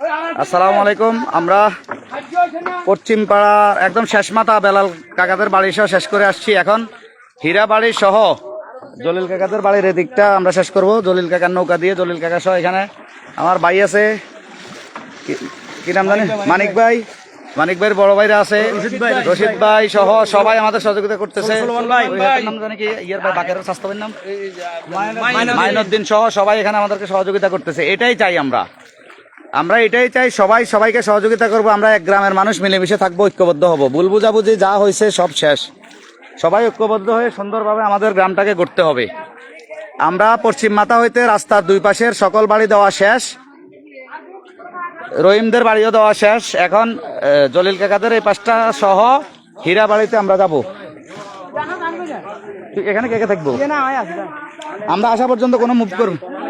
আসসালামু আলাইকুম। আমরা পশ্চিম পাড়া একদম শেষ মাথা বেলাল কাকাদের বাড়ি সহ শেষ করে আসছি এখন। হীরা বাড়ি সহ জলিল কাকাদের বাড়ির এদিকটা আমরা শেষ করব। জলিল কাকার নৌকা দিয়ে জলিল কাকা সহ এখানে। আমার ভাই আছে। কি- নাম জানি? মানিক ভাই। মানিক ভাইয়ের বড় ভাইরা আছে। রশিদ ভাই। সহ সবাই আমাদের সহযোগিতা করতেছে। মাইনুদ্দিন সহ সবাই এখানে আমাদেরকে সহযোগিতা করতেছে। এটাই চাই আমরা। আমরা এটাই চাই সবাই সবাইকে সহযোগিতা করব আমরা এক গ্রামের মানুষ মিলেমিশে থাকব ঐক্যবদ্ধ হব। ভুল বুঝাবুঝি যা হয়েছে সব শেষ। সবাই ঐক্যবদ্ধ হয়ে সুন্দরভাবে আমাদের গ্রামটাকে গড়তে হবে। আমরা পশ্চিম মাথা হইতে রাস্তার দুই পাশের সকল বাড়ি দেওয়া শেষ রহিমদের বাড়িও দেওয়া শেষ। এখন জলিল কাকাদের এই পাঁচটা সহ হীরা বাড়িতে আমরা যাব। এখানে কে কে থাকব? আমরা আসা পর্যন্ত কোনো মুভ করব রে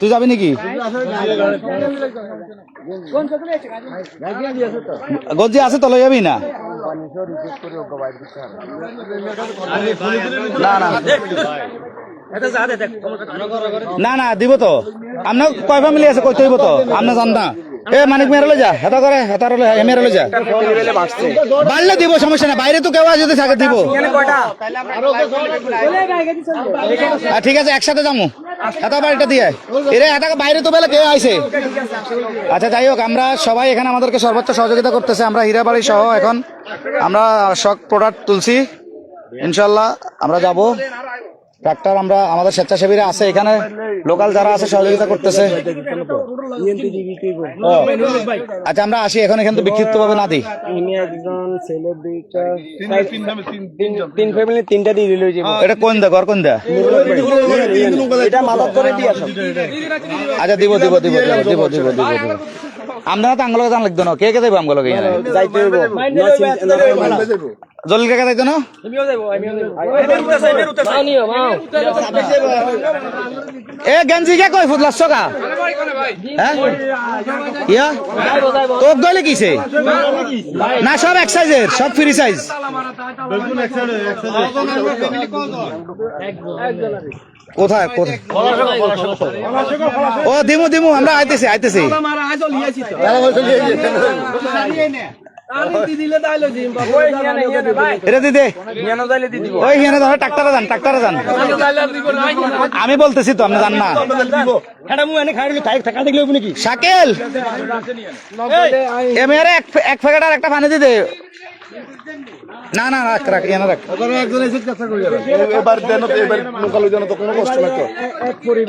তুই যাবি নাকি? গজি আছে তো, লই যাবি না? না না। দিব তো। আপনার কয় ফ্যামিলি আছে কই তৈব তো? আপনার জান না। এ মানিক মেরে যা হেতা করে হেতার মেরে যা। বাড়লে দিব সমস্যা না বাইরে তো কেউ যদি থাকে দিব। ঠিক আছে একসাথে যাব হেতা বাড়িটা দিয়ে এরে হেতা বাইরে তো বেলা কেউ আইছে। আচ্ছা যাই হোক আমরা সবাই এখানে আমাদেরকে সর্বোচ্চ সহযোগিতা করতেছে। আমরা হীরাবাড়ি সহ এখন আমরা শক প্রোডাক্ট তুলছি। ইনশাল্লাহ আমরা যাব। ডাক্তার আমরা আমাদের স্বেচ্ছাসেবীরা আছে এখানে। লোকাল যারা আছে সহযোগিতা করতেছে। আচ্ছা আমরা আসি এখন এখানে বিক্ষিপ্ত ভাবে না দিই। তিন তিনটা দিয়ে এটা কোন দা ঘর কোন দা? আচ্ছা দিব দিব দিব দিব দিব দিব দিব। আপনারা তো আঙ্গলকে জান লাগতো না। কে কে দেবো আঙ্গলকে যাইতে হইব। জলিল কাকা যাইতো না? এ গেঞ্জি কে কই ফুটলাস কা? হ্যাঁ? ইয়া? তোক গইলে কিছে? না সব এক সাইজের সব ফ্রি সাইজ। কোথায় ও, দিমু দিমু, আমরা আইতেছি আইতেছি। আমি বলতেছি তো, আপনি জান না। এক এক প্যাকেট আর একটা পানি দিতে না না রাখ রাখ এনে রাখ। এবার দেন তো এবার মোকালো জানো তো কোনো কষ্ট নাই তো।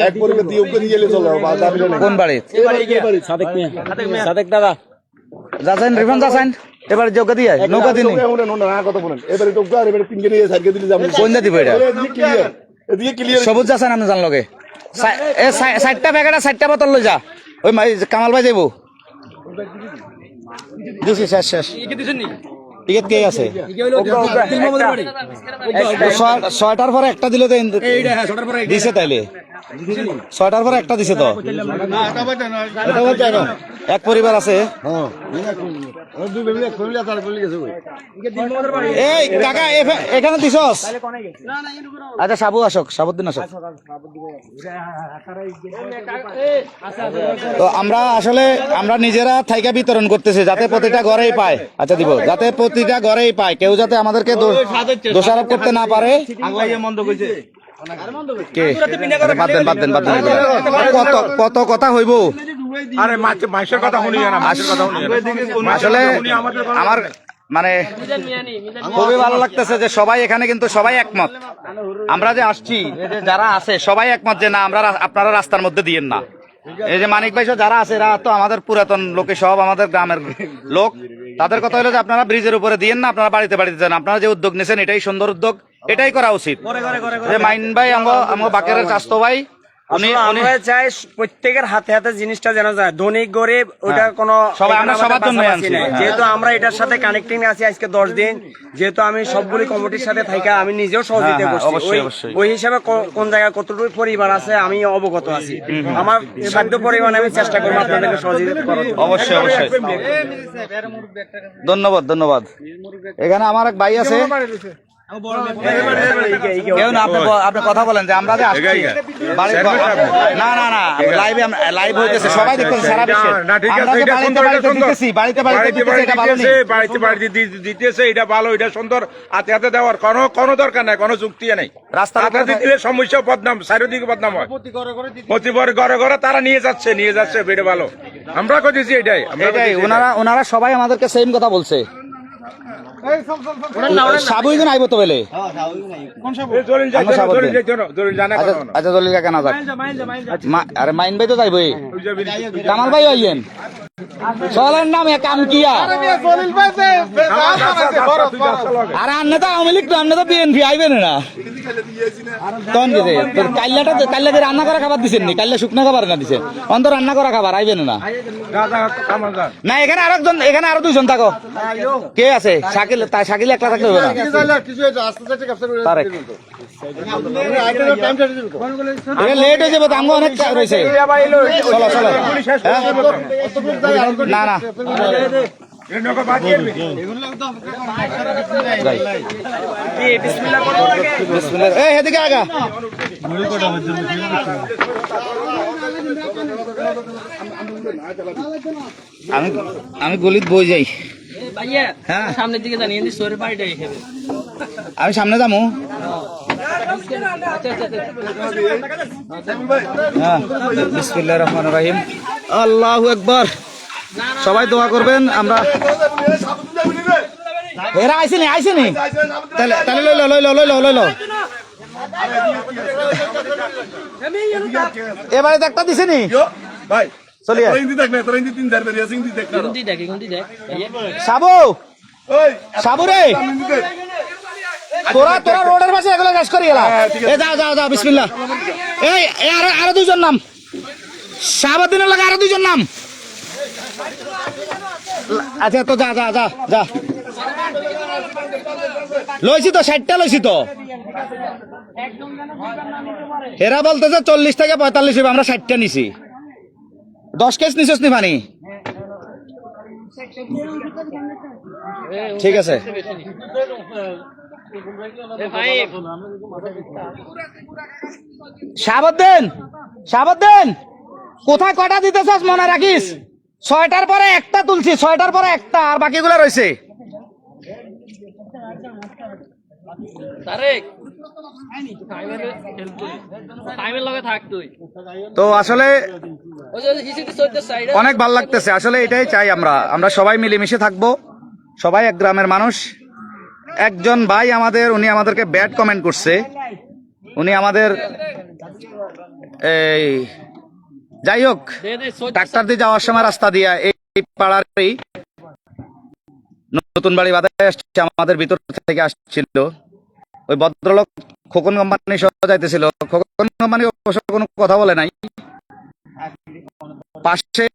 এক পরিবার দিয়ে গেলে চলো বা নেই। কোন বাড়ি? সাদেক মিয়া। সাদেক দাদা। যাচ্ছেন রিফান এবার যোগ্য দিয়ে নৌকা দিন না। কথা বলেন। এবারে তো গার এবারে তিনকে নিয়ে সাইডকে দিলে যাবেন কোন এটা এদিকে ক্লিয়ার সবুজ যাচ্ছেন আপনি জান লগে এ সা- ষাটটা প্যাকেট আর ষাটটা বোতল লই যা। ওই মাই- কামাল ভাই যাইব। দিছি শেষ শেষ। টিকিট কে আছে? ছয়- ছয়টার পরে একটা দিলে তো দিছে তাইলে। ছয়টার পরে একটা দিছে তো? এক পরিবার আছে? হ্যাঁ। এই কাকা এখানে দিছস? আচ্ছা সাবু আসক সাবুদ্দিন আসক। তো আমরা আসলে আমরা নিজেরা থাইকা বিতরণ করতেছি যাতে প্রতিটা ঘরেই পায়। আচ্ছা দিব। যাতে প্রতিটা ঘরেই পায় কেউ যাতে আমাদেরকে দোষারোপ করতে না পারে। কত কথা হইব? আরে মাছের কথা শুনি না মাছের কথা শুনি না। আসলে আমার মানে খুবই ভালো লাগতেছে যে সবাই এখানে কিন্তু সবাই একমত। আমরা যে আসছি যারা আছে সবাই একমত যে না আমরা আপনারা রাস্তার মধ্যে দিয়েন না। এই যে মানিক ভাই যারা আছে এরা তো আমাদের পুরাতন লোকে সব আমাদের গ্রামের লোক। তাদের কথা হলো যে আপনারা ব্রিজের উপরে দিয়েন না আপনারা বাড়িতে বাড়িতে যান। আপনারা যে উদ্যোগ নিয়েছেন এটাই সুন্দর উদ্যোগ এটাই করা উচিত। যে মাইন ভাই আমগো আমগো বাকেরের চাস্তো ভাই আমরা চাই প্রত্যেকের হাতে হাতে জিনিসটা যেন যায়। ধনী গরিব ওটা হ্যাঁ। কোনো আছি, নাই। হ্যাঁ। যেহেতু আমরা এটার সাথে কানেক্টিং আছি আজকে দশ দিন যেহেতু আমি সবগুলি কমিটির সাথে থাকা আমি নিজেও সহযোগিতা হ্যাঁ, করছি। ওই- হিসাবে কোন জায়গায় কতটুকু পরিবার আছে আমি অবগত আছি। আমার সাধ্য পরিমাণে আমি চেষ্টা করব আপনাদেরকে সহযোগিতা করার অবশ্যই অবশ্যই। ধন্যবাদ ধন্যবাদ। এখানে আমার এক ভাই আছে। এটা এটা এটা এটা এটা কোনো দরকার নাই কোনো যুক্তি নেই হাতে দিলে সমস্যা বদনাম চারিদিকে বদনাম হয় প্রতিবার ঘরে ঘরে তারা নিয়ে যাচ্ছে নিয়ে যাচ্ছে বেড়ে ভালো আমরা করতেছি এটাই এটাই ওনারা ওনারা সবাই আমাদেরকে সেম কথা বলছে সাবুই আইবো তো বলে। আচ্ছা। আচ্ছা দলিল কাকা না যাক। আরে মাইন ভাই তো যাইবই কামাল ভাই আইয়েন। চলেন নাম এ কাম কিয়া আমার রাস্তা- রাস্তা তুই রাস্তা লগে। আর আন্নে তো আওয়ামী লীগ আন্নে তো বিএনপি আইবেন না। তখন কি কাল্লাটা কাল্লা রান্না করা খাবার দিছেন নি কাল্লা শুকনা খাবার না দিছেন অন্তর রান্না করা খাবার আইবেন না যা, যা, কামাল যা। না এখানে আরেকজন এখানে আরও দুইজন থাকো। কে আছে? শাকিল তাই শাকিল একলা থাকলে হবে না। তারেক। এটা লেট হয়ে যাবে আমগো অনেক রয়েছে চলো চলো? না না এদিকে আগা আমি আমি গলিত বই যাই। হ্যাঁ। সামনের দিকে জানিয়ে আমি সামনে যাব আচ্ছা আচ্ছা আচ্ছা। হ্যাঁ বিসমিল্লাহির রহিম। আল্লাহু আকবার। সবাই দোয়া করবেন আমরা এরা আইসিনি আইসিনি। তাহলে তাহলে লইল লইল লইল লইল এবারে একটা দিছেনি? ভাই চলিয়ে সাবু! সাবু রে! তোরা তোরা রোডের পাশে এগুলো শেষ করি এলা। এ যাও যাও যাও বিসমিল্লাহ। এই আরও আরও দুইজন নাম। শাহাবুদ্দিনের লাগে আরও দুইজন নাম। আচ্ছা তো যা যা যা যা। লইছি তো ষাটটা লইছি তো। এরা বলতেছে চল্লিশ থেকে পঁয়তাল্লিশ আমরা ষাটটা নিছি। দশ কেস নিছিস নি পানি? ঠিক আছে। শাহাবুদ্দিন শাহাবুদ্দিন কোথায় কটা দিতেছস মনে রাখিস? ছয়টার পরে একটা তুলছি ছয়টার পরে একটা আর বাকিগুলো রয়েছে তো আসলে অনেক ভালো লাগতেছে। আসলে এটাই চাই আমরা। আমরা সবাই মিলেমিশে থাকব। সবাই এক গ্রামের মানুষ। একজন ভাই আমাদের, উনি আমাদেরকে ব্যাড কমেন্ট করছে। উনি আমাদের, এই, যাই হোক, ডাক্তার দিয়ে যাওয়ার সময় রাস্তা দিয়া এই পাড়ারই নতুন বাড়ি বাধায় আসছে, আমাদের ভিতর থেকে আসছিল। ওই ভদ্রলোক খোকন কোম্পানি সহ যাইতেছিল। খোকন কোম্পানি অবশ্য কোনো কথা বলে নাই। পাশে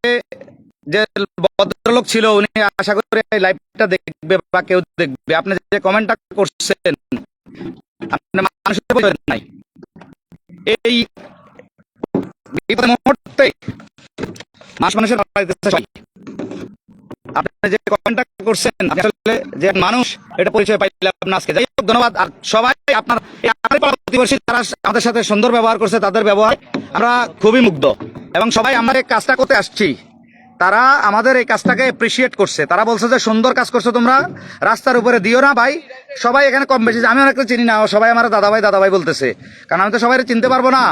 যে ভদ্রলোক ছিল উনি আশা করি লাইভটা দেখবে বা কেউ দেখবে। আপনি যে কমেন্টটা করছেন আপনি মানুষের দেন নাই। এই বিপদের মুহূর্তে মানুষ মানুষের। আপনি যে কমেন্টটা করছেন আসলে যে মানুষ, এটা পরিচয় পাইলাম না আজকে। যাই হোক, ধন্যবাদ। আর সবাই আপনার প্রতিবেশী তারা আমাদের সাথে সুন্দর ব্যবহার করছে, তাদের ব্যবহার আমরা খুবই মুগ্ধ। এবং সবাই আমরা কাজটা করতে আসছি। তারা আমাদের এই কাজটাকে এপ্রিসিয়েট করছে। তারা বলছে যে, সুন্দর কাজ করছ তোমরা। রাস্তার উপরে দিও না ভাই। সবাই এখানে কম বেশি, আমি অনেকটা চিনি না, সবাই আমার দাদা ভাই দাদা ভাই বলতেছে। কারণ আমি তো সবাই চিনতে পারব না।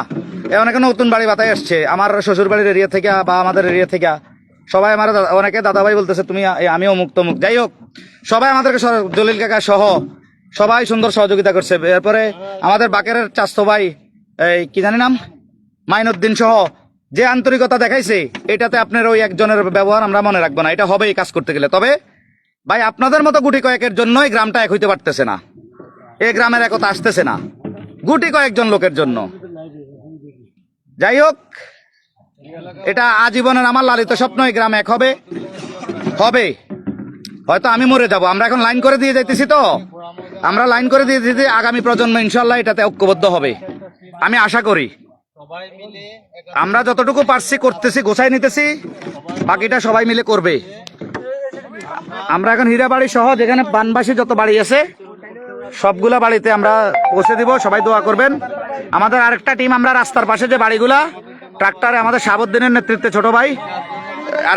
এ অনেকে নতুন বাড়ি বাতায় আসছে। আমার শ্বশুর বাড়ির এরিয়া থেকে বা আমাদের এরিয়া থেকে সবাই আমার অনেকে দাদা ভাই বলতেছে, তুমি আমিও মুক্ত মুখ যাই হোক, সবাই আমাদেরকে জলিল কাকা সহ সবাই সুন্দর সহযোগিতা করছে। এরপরে আমাদের বাকেরের চাস্তো ভাই, এই কি জানি নাম? মাইনুদ্দিন সহ যে আন্তরিকতা দেখাইছে, এটাতে আপনার ওই একজনের ব্যবহার আমরা মনে রাখব না। এটা হবে এই কাজ করতে গেলে। তবে, ভাই, আপনাদের মতো গুটি কয়েকের জন্যই গ্রামটা এক হইতে পারতেছে না। এই গ্রামের একতা আসতেছে না। গুটি কয়েকজন লোকের জন্য। যাই হোক, এটা আজীবনের আমার লালিত স্বপ্ন, এই গ্রাম এক হবে। হবে। হয়তো আমি মরে যাব। আমরা এখন লাইন করে দিয়ে যাইতেছি তো। আমরা লাইন করে দিয়ে দিতে আগামী প্রজন্ম ইনশাল্লাহ এটাতে ঐক্যবদ্ধ হবে। আমি আশা করি। আমরা যতটুকু পারছি করতেছি, গোছাই নিতেছি, বাকিটা সবাই মিলে করবে। আমরা এখন হীরাবাড়ি সহ যেখানে বানবাসী যত বাড়ি আছে, সবগুলা বাড়িতে আমরা পৌঁছে দিব, সবাই দোয়া করবেন। আমাদের আরেকটা টিম আমরা রাস্তার পাশে যে বাড়িগুলা, ট্রাক্টরে আমাদের সাবুদ্দিনের নেতৃত্বে ছোট ভাই